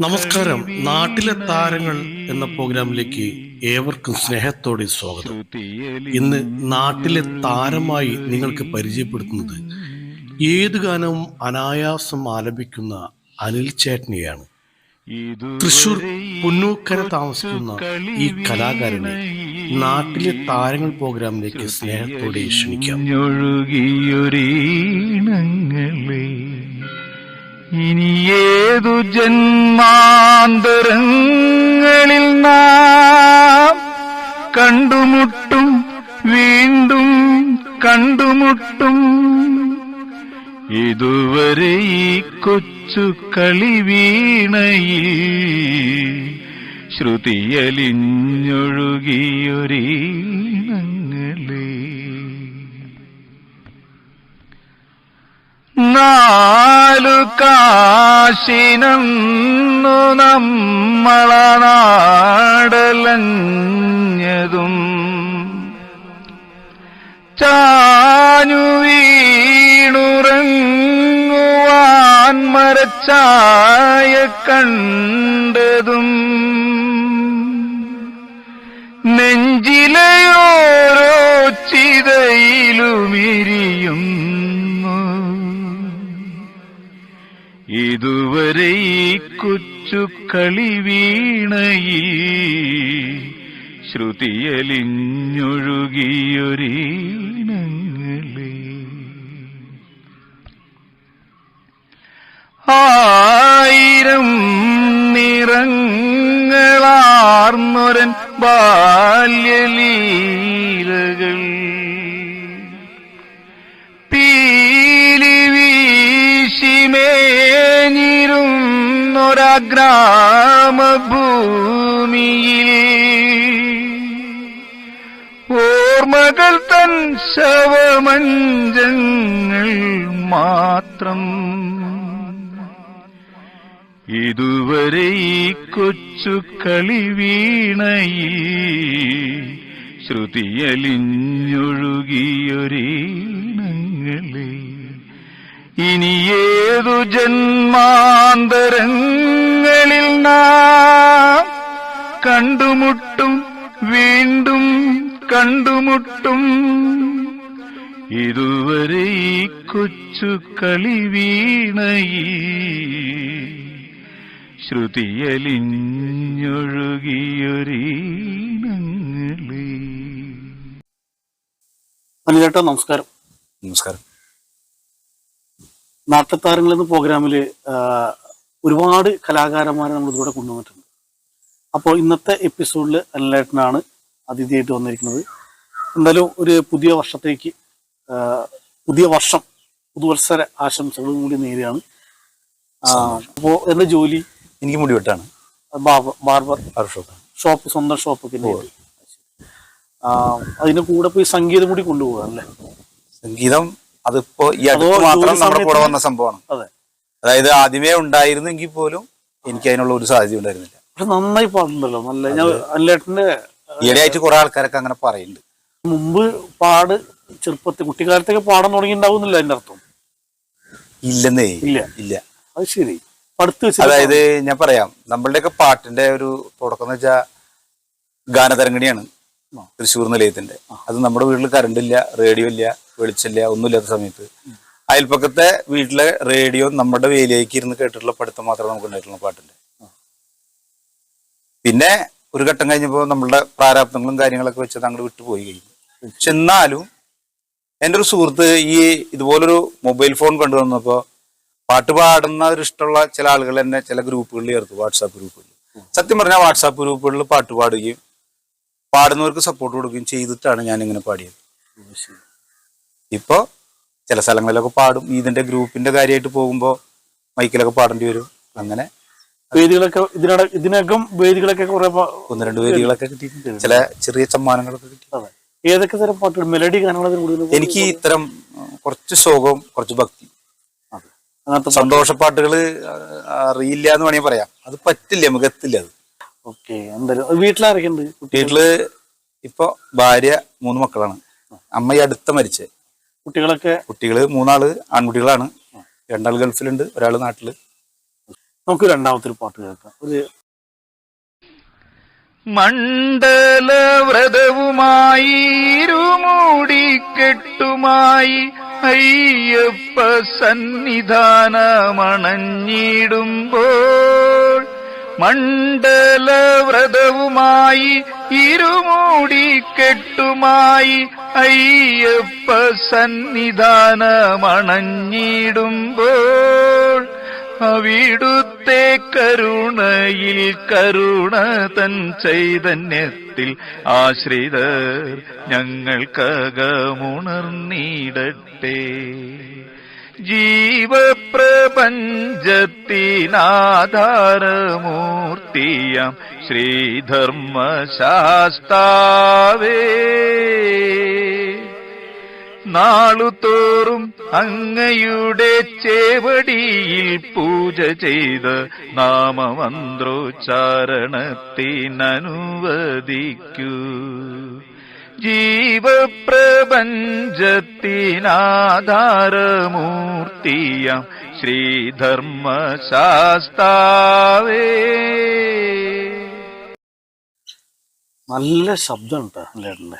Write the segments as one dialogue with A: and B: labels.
A: നമസ്കാരം. നാട്ടിലെ താരങ്ങൾ എന്ന പ്രോഗ്രാമിലേക്ക് ഏവർക്കും സ്നേഹത്തോടെ സ്വാഗതം. ഇന്ന് നാട്ടിലെ താരമായി നിങ്ങൾക്ക് പരിചയപ്പെടുത്തുന്നത് ഏത് ഗാനവും അനായാസം ആലപിക്കുന്ന അനിൽ ചേട്ടനെയാണ്. തൃശൂർ പുന്നൂക്കര താമസിക്കുന്ന ഈ കലാകാരനെ നാട്ടിലെ താരങ്ങൾ പ്രോഗ്രാമിലേക്ക് സ്നേഹത്തോടെ ക്ഷണിക്കാം.
B: ഇനി ഏതു ജന്മാന്തരങ്ങളിൽ നാം കണ്ടുമുട്ടും വീണ്ടും കണ്ടുമുട്ടും. ഇതുവരെ ഈ കൊച്ചു കളി വീണയിൽ ശ്രുതിയലിഞ്ഞൊഴുകിയൊരീണങ്ങളെ നാലു കാശിനന്നു നമ്മള നാടലഞ്ഞതും. ചാഞ്ഞു വീണുറങ്ങുവാൻ മരച്ചായ കണ്ടതും. നെഞ്ചിലെ ഓരോ ഈ കൊച്ചു കളിവീണയിൽ ശ്രുതിയലിഞ്ഞൊഴുകിയൊരീണങ്ങളെ. ആയിരം നിറങ്ങളാർന്നൊരൻ ബാല്യലീലകൾ. വീശിമേഞ്ഞിരുന്നൊരാ ഗ്രാമഭൂമിയിൽ ഓർമ്മകൾ തൻ ശവമഞ്ചങ്ങൾ മാത്രം. ഇതുവരെ ഈ കൊച്ചു കളിവീണയിൽ ശ്രുതിയലിഞ്ഞൊഴുകിയൊരീണങ്ങളെ ഇനി ഏതു ജന്മാന്തരങ്ങളിൽ നാം കണ്ടുമുട്ടും വീണ്ടും കണ്ടുമുട്ടും? ഇതുവരെ ഈ കൊച്ചു കളി വീണയി. ശ്രുതിയലിഞ്ഞൊഴുകിയൊരീണങ്ങളെ
A: അനിലേട്ടാ നമസ്കാരം.
C: നമസ്കാരം.
A: നാട്ടുതാരങ്ങൾ എന്ന പ്രോഗ്രാമിൽ ഒരുപാട് കലാകാരന്മാരെ നമ്മൾ ഇതിലൂടെ കൊണ്ടുവന്നിട്ടുണ്ട്. അപ്പോൾ ഇന്നത്തെ എപ്പിസോഡിൽ അനിലേട്ടനാണ് അതിഥിയായിട്ട് വന്നിരിക്കുന്നത്. എന്തായാലും ഒരു പുതിയ വർഷത്തേക്ക് പുതിയ വർഷം പുതുവത്സര ആശംസകളും കൂടി നേരെയാണ് അപ്പോൾ എന്താ ജോലി?
C: എനിക്ക് മുടി വെട്ടാണ്
A: ബാർബർ ബാർബർ ഷോപ്പ് സ്വന്തം ഷോപ്പൊക്കെ അതിന്റെ കൂടെ പോയി സംഗീതം കൂടി കൊണ്ടുപോകാം അല്ലേ?
C: സംഗീതം അതിപ്പോ ഈ അടുത്ത് മാത്രം നമ്മുടെ കൂടെ വന്ന സംഭവമാണ്. അതായത് ആദ്യമേ ഉണ്ടായിരുന്നെങ്കിൽ പോലും എനിക്ക് അതിനുള്ള ഒരു സാധ്യത ഉണ്ടായിരുന്നില്ല.
A: പക്ഷെ നന്നായി പറഞ്ഞല്ലോ നല്ല ഞാൻ അനിലേട്ടന്റെ
C: ഈയിടെയായിട്ട് കുറെ ആൾക്കാരൊക്കെ അങ്ങനെ പറയുന്നുണ്ട്.
A: മുമ്പ് പാട് ചെറുപ്പത്തിൽ കുട്ടിക്കാലത്തൊക്കെ പാടാൻ തുടങ്ങിണ്ടാവുന്നില്ല അതിന്റെ അർത്ഥം.
C: ഇല്ലെന്നേ
A: ഇല്ല.
C: ഇല്ല.
A: അത് ശരി. പഠിത്തു
C: അതായത് ഞാൻ പറയാം നമ്മളുടെയൊക്കെ പാട്ടിന്റെ ഒരു തുടക്കം എന്ന് വെച്ചാൽ ഗാനതരംഗിണിയാണ് തൃശ്ശൂർ നിലയത്തിന്റെ അത് നമ്മുടെ വീട്ടിൽ കറണ്ട് ഇല്ല റേഡിയോ ഇല്ല വെളിച്ചില്ല ഒന്നുമില്ലാത്ത സമയത്ത്. അയൽപ്പക്കത്തെ വീട്ടിലെ റേഡിയോ നമ്മുടെ വേലിയേക്ക് ഇരുന്ന് കേട്ടിട്ടുള്ള പഠിത്തം മാത്രമേ നമുക്ക് ഉണ്ടായിട്ടുള്ള പാട്ടിന്റെ പിന്നെ ഒരു ഘട്ടം കഴിഞ്ഞപ്പോൾ നമ്മളുടെ പ്രാരാബ്ദങ്ങളും കാര്യങ്ങളൊക്കെ വെച്ച് അങ്ങോട്ട് വിട്ടുപോയി കഴിഞ്ഞു. പക്ഷെ എന്നാലും എന്റെ ഒരു സുഹൃത്ത് ഈ ഇതുപോലൊരു മൊബൈൽ ഫോൺ കൊണ്ടുവന്നപ്പോ പാട്ട് പാടുന്ന ഒരു ഇഷ്ടമുള്ള ചില ആളുകൾ തന്നെ ചില ഗ്രൂപ്പുകളിൽ ചേർത്തു വാട്സാപ്പ് ഗ്രൂപ്പുകളിൽ. സത്യം പറഞ്ഞാൽ വാട്സാപ്പ് ഗ്രൂപ്പുകളിൽ പാട്ട് പാടുകയും പാടുന്നവർക്ക് സപ്പോർട്ട് കൊടുക്കുകയും ചെയ്തിട്ടാണ് ഞാൻ ഇങ്ങനെ പാടിയത്. ഇപ്പോ ചില സ്ഥലങ്ങളിലൊക്കെ പാടും. ഇതിന്റെ ഗ്രൂപ്പിന്റെ കാര്യമായിട്ട് പോകുമ്പോൾ മൈക്കിലൊക്കെ പാടേണ്ടി വരും. അങ്ങനെ
A: വേദികളൊക്കെ ഇതിനട ഇതിനകം വേദികളൊക്കെ കുറെ
C: ഒന്ന് രണ്ട് വേദികളൊക്കെ കിട്ടിയിട്ടുണ്ട്. ചില ചെറിയ സമ്മാനങ്ങളൊക്കെ
A: കിട്ടിയിട്ടുള്ളത്. ഏതൊക്കെ തരം പാട്ടുകൾ? മെലഡി ഗാനങ്ങളതിന് കൂടുതൽ
C: എനിക്ക് ഇത്തരം കുറച്ച് ശോകവും കുറച്ച് ഭക്തി.
A: അങ്ങനത്തെ
C: സന്തോഷപ്പാട്ടുകൾ അറിയില്ല എന്ന് വേണമെങ്കിൽ പറയാം. അത് പറ്റില്ല നമുക്ക് എത്തില്ല അത്.
A: ഓക്കെ. എന്തായാലും വീട്ടിലാരൊക്കെ ഉണ്ട്
C: വീട്ടിൽ ഇപ്പൊ ഭാര്യ മൂന്ന് മക്കളാണ്. അമ്മ ഈ അടുത്ത മരിച്ചേ.
A: കുട്ടികളൊക്കെ?
C: കുട്ടികൾ മൂന്നാൾ ആൺകുട്ടികളാണ്. രണ്ടാൾ ഗൾഫിലുണ്ട് ഒരാൾ നാട്ടിൽ.
A: നമുക്ക് രണ്ടാമത്തെ പാട്ട് കേൾക്കാം. ഒരു
B: മണ്ഡലവ്രതവുമായി ഇരുമൂടിക്കെട്ടുമായി അയ്യപ്പ സന്നിധാന മണഞ്ഞിടുമ്പോൾ മണ്ഡല വ്രതവുമായി ഇരുമൂടിക്കെട്ടുമായി അയ്യപ്പ സന്നിധാനമണഞ്ഞിടുമ്പോൾ അവിടുത്തെ കരുണയിൽ കരുണ തൻ ചൈതന്യത്തിൽ ആശ്രിതർ ഞങ്ങൾക്കകമുണർന്നിടട്ടെ. ജീവപ്രപഞ്ചത്തിനാധാരമൂർത്തിയാം ശ്രീധർമ്മശാസ്താവേ. നാളുതോറും അങ്ങയുടെ ചേവടിയിൽ പൂജ ചെയ്ത് നാമമന്ത്രോച്ചാരണത്തിനനുവദിക്കൂ. ജീവപ്രപഞ്ചത്തിനാധാരമൂർത്തിയാം ശ്രീധർമ്മശാസ്താവേ.
A: നല്ല ശബ്ദം കേട്ടോ ലേട്ടന്റെ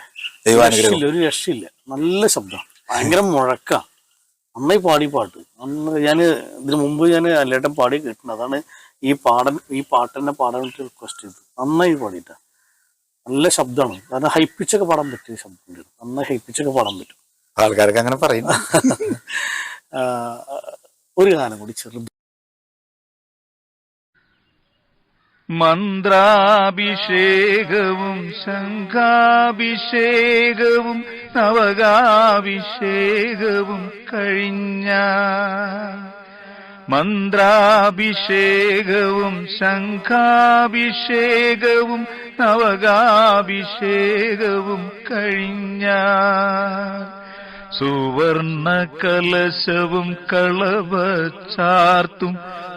C: ദൈവാനുഗ്രഹം.
A: രക്ഷയില്ല, ഒരു രക്ഷയില്ല. നല്ല ശബ്ദം. ഭയങ്കര മുഴക്ക. നന്നായി പാടി പാട്ട്. നന്നായി ഞാൻ ഇതിനു മുമ്പ് ഞാൻ അല്ലേട്ടൻ പാടി കേട്ടിട്ടുണ്ട്. അതാണ് ഈ പാടൻ ഈ പാട്ട് തന്നെ പാടാൻ വേണ്ടി റിക്വസ്റ്റ് ചെയ്തത്. നന്നായി പാടിയിട്ട. നല്ല ശബ്ദമാണ്. കാരണം ഹൈപ്പിച്ചൊക്കെ പാടാൻ പറ്റിയ ശബ്ദം നന്നായി ഹൈപ്പിച്ചൊക്കെ പാടാൻ പറ്റും.
C: ആൾക്കാരൊക്കെ അങ്ങനെ പറയും.
A: ഒരു ഗാനം കൂടി ചെറു
B: മന്ത്രാഭിഷേകവും ശംഖാഭിഷേകവും നവകാഭിഷേകവും കഴിഞ്ഞ മന്ത്രാഭിഷേകവും ശംഖാഭിഷേകവും നവകാഭിഷേകവും കഴിഞ്ഞ സുവർണ കലശവും കളവച്ചാർത്തും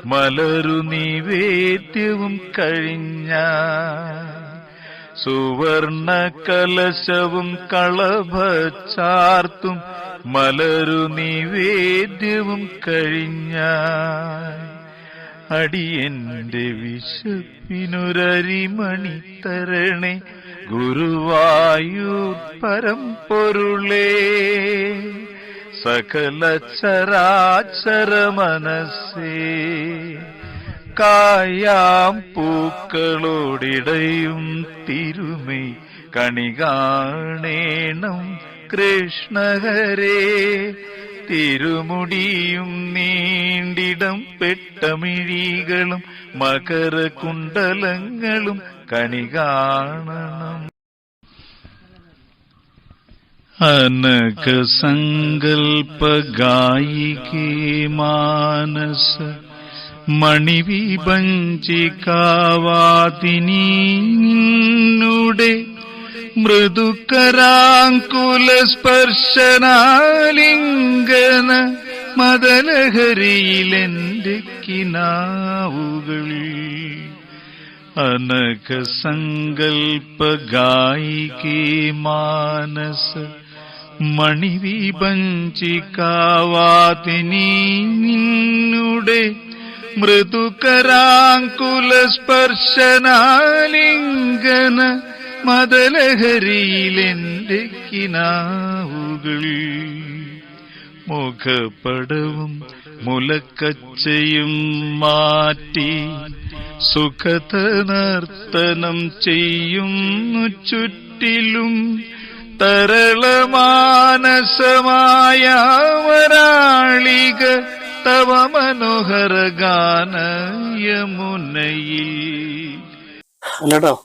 B: മലരു നിവേദ്യവും കഴിഞ്ഞ സുവർണ കലശവും കളഭച്ചാർത്തും മലരു നിവേദ്യവും കഴിഞ്ഞ അടിയന്റെ വിശപ്പിനൊരരിമണി തരണേ ഗുരുവായൂർ പരമ്പൊരുളേ. സകല ചരാചര മനസ്സേ കായാം പൂക്കളോടിടയും തിരുമൈ കണി കാണേണം കൃഷ്ണഹരേ തിരുമുടിയും നീണ്ടിടം പെട്ടമിഴികളും മകരകുണ്ടലങ്ങളും കണി കാണണം. അനക സങ്കൽപ്പ ഗായികേ മാനസ മണിവിഭഞ്ചികാവാതിനീന്നുടെ മൃദുക്കരാങ്കുല സ്പർശനാലിംഗന മദലഹരിയിലെന്റെ കിനാവുകൾ. അനഘ സങ്കൽപ്പ ഗായികേ മാനസ മണിവിഭഞ്ചികാവാതിനീ നിന്നുടെ മൃദുകരാങ്കുല മദലഹരിയിലെന്റെ കിനാവുകൾ മുഖപടവും മുലക്കച്ചയും മാറ്റി സുഖത നർത്തനം ചെയ്യുന്നു ചുറ്റിലും തരളമാനസമായ വരാളിക തവ മനോഹര ഗാന യമുനയിൽ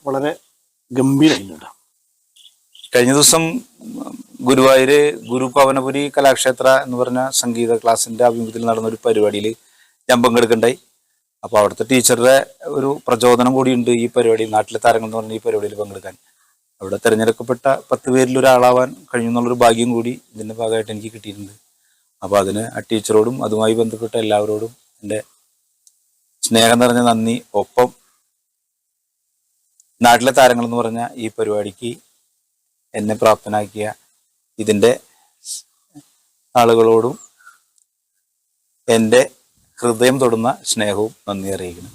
A: വളരെ ഗംഭീരമായിട്ടാ
C: കഴിഞ്ഞ ദിവസം ഗുരുവായൂര് ഗുരു പവനപുരി കലാക്ഷേത്ര എന്ന് പറഞ്ഞ സംഗീത ക്ലാസിന്റെ ആഭിമുഖ്യത്തിൽ നടന്ന ഒരു പരിപാടിയിൽ ഞാൻ പങ്കെടുക്കണ്ടായി. അപ്പോൾ അവിടുത്തെ ടീച്ചറുടെ ഒരു പ്രചോദനം കൂടിയുണ്ട് ഈ പരിപാടി നാട്ടിലെ താരങ്ങൾ എന്ന് പറഞ്ഞ ഈ പരിപാടിയിൽ പങ്കെടുക്കാൻ. അവിടെ തിരഞ്ഞെടുക്കപ്പെട്ട പത്ത് പേരിൽ ഒരാളാവാൻ കഴിഞ്ഞു എന്നുള്ളൊരു ഭാഗ്യം കൂടി ഇതിന്റെ ഭാഗമായിട്ട് എനിക്ക് കിട്ടിയിട്ടുണ്ട്. അപ്പോൾ അതിന് ആ ടീച്ചറോടും അതുമായി ബന്ധപ്പെട്ട എല്ലാവരോടും എന്റെ സ്നേഹം നിറഞ്ഞ നന്ദി. ഒപ്പം നാട്ടിലെ താരങ്ങൾ എന്ന് പറഞ്ഞ ഈ പരിപാടിക്ക് എന്നെ പ്രാപ്തനാക്കിയ ഇതിന്റെ ആളുകളോടും എന്റെ ഹൃദയം തൊടുന്ന സ്നേഹവും നന്ദി അറിയിക്കണം